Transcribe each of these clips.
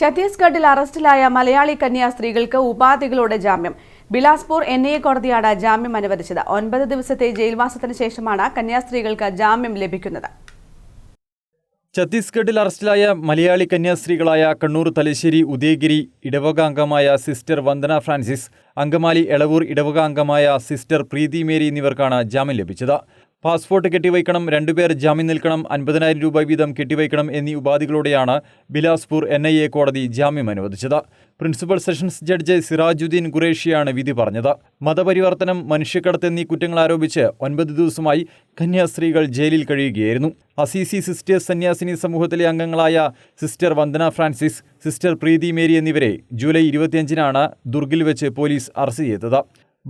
ഛത്തീസ്ഗഡിൽ അറസ്റ്റിലായ മലയാളി കന്യാസ്ത്രീകൾക്ക് ഉപാധികളോടെ ജാമ്യം. ബിലാസ്പൂർ എൻ ഐ കോടതിയാണ് ജാമ്യം അനുവദിച്ചത്. ഒൻപത് ദിവസത്തെ ജയിൽവാസത്തിന് ശേഷമാണ് കന്യാസ്ത്രീകൾക്ക് ജാമ്യം ലഭിക്കുന്നത്. ഛത്തീസ്ഗഡിൽ അറസ്റ്റിലായ മലയാളി കന്യാസ്ത്രീകളായ കണ്ണൂർ തലശ്ശേരി ഉദയഗിരി ഇടവക അംഗമായ സിസ്റ്റർ വന്ദന ഫ്രാൻസിസ് അങ്കമാലി എളവൂർ ഇടവക അംഗമായ സിസ്റ്റർ പ്രീതി മേരി എന്നിവർക്കാണ് ജാമ്യം ലഭിച്ചത്. പാസ്പോർട്ട് കെട്ടിവയ്ക്കണം രണ്ടുപേർ ജാമ്യം നിൽക്കണം അൻപതിനായിരം രൂപ വീതം കെട്ടിവയ്ക്കണം എന്നീ ഉപാധികളോടെയാണ് ബിലാസ്പൂർ എൻ ഐ എ കോടതി ജാമ്യം അനുവദിച്ചത്. പ്രിൻസിപ്പൽ സെഷൻസ് ജഡ്ജ് സിറാജുദ്ദീൻ ഖുറേഷിയാണ് വിധി പറഞ്ഞത്. മതപരിവർത്തനം മനുഷ്യക്കടത്ത് എന്നീ കുറ്റങ്ങൾ ആരോപിച്ച് ഒൻപത് ദിവസമായി കന്യാസ്ത്രീകൾ ജയിലിൽ കഴിയുകയായിരുന്നു. അസീസി സിസ്റ്റേഴ്സ് സന്യാസിനി സമൂഹത്തിലെ അംഗങ്ങളായ sister Vandana Francis sister Preethi Mary എന്നിവരെ ജൂലൈ ഇരുപത്തിയഞ്ചിനാണ് ദുർഗിൽ വെച്ച് പോലീസ് അറസ്റ്റ് ചെയ്തത്.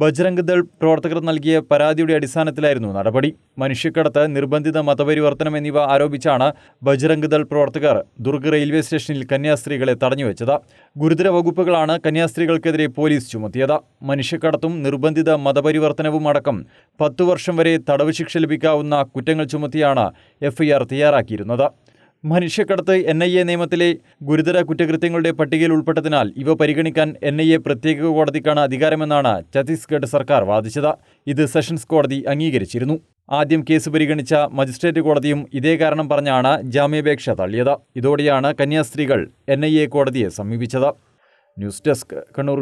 ബജ്രംഗ് ദൾ പ്രവർത്തകർ നൽകിയ പരാതിയുടെ അടിസ്ഥാനത്തിലായിരുന്നു നടപടി. മനുഷ്യക്കടത്ത് നിർബന്ധിത മതപരിവർത്തനം എന്നിവ ആരോപിച്ചാണ് ബജ്രംഗ് ദൾ പ്രവർത്തകർ ദുർഗ് റെയിൽവേ സ്റ്റേഷനിൽ കന്യാസ്ത്രീകളെ തടഞ്ഞുവെച്ചത് ഗുരുതര വകുപ്പുകളാണ് കന്യാസ്ത്രീകൾക്കെതിരെ പോലീസ് ചുമത്തിയത്. മനുഷ്യക്കടത്തും നിർബന്ധിത മതപരിവർത്തനവും അടക്കം പത്തു വർഷം വരെ തടവ് ശിക്ഷ ലഭിക്കാവുന്ന കുറ്റങ്ങൾ ചുമത്തിയാണ് എഫ്ഐആർ തയ്യാറാക്കിയിരുന്നത്. മനുഷ്യക്കടത്ത് എൻ ഐ എ നിയമത്തിലെ ഗുരുതര കുറ്റകൃത്യങ്ങളുടെ പട്ടികയിൽ ഉൾപ്പെട്ടതിനാൽ ഇവ പരിഗണിക്കാൻ എൻ ഐ എ പ്രത്യേക കോടതിക്കാണ് അധികാരമെന്നാണ് ഛത്തീസ്ഗഡ് സർക്കാർ വാദിച്ചത്. ഇത് സെഷൻസ് കോടതി അംഗീകരിച്ചിരുന്നു. ആദ്യം കേസ് പരിഗണിച്ച മജിസ്ട്രേറ്റ് കോടതിയും ഇതേ കാരണം പറഞ്ഞാണ് ജാമ്യാപേക്ഷ തള്ളിയത്. ഇതോടെയാണ് കന്യാസ്ത്രീകൾ എൻ കോടതിയെ സമീപിച്ചത്. News desk Kannur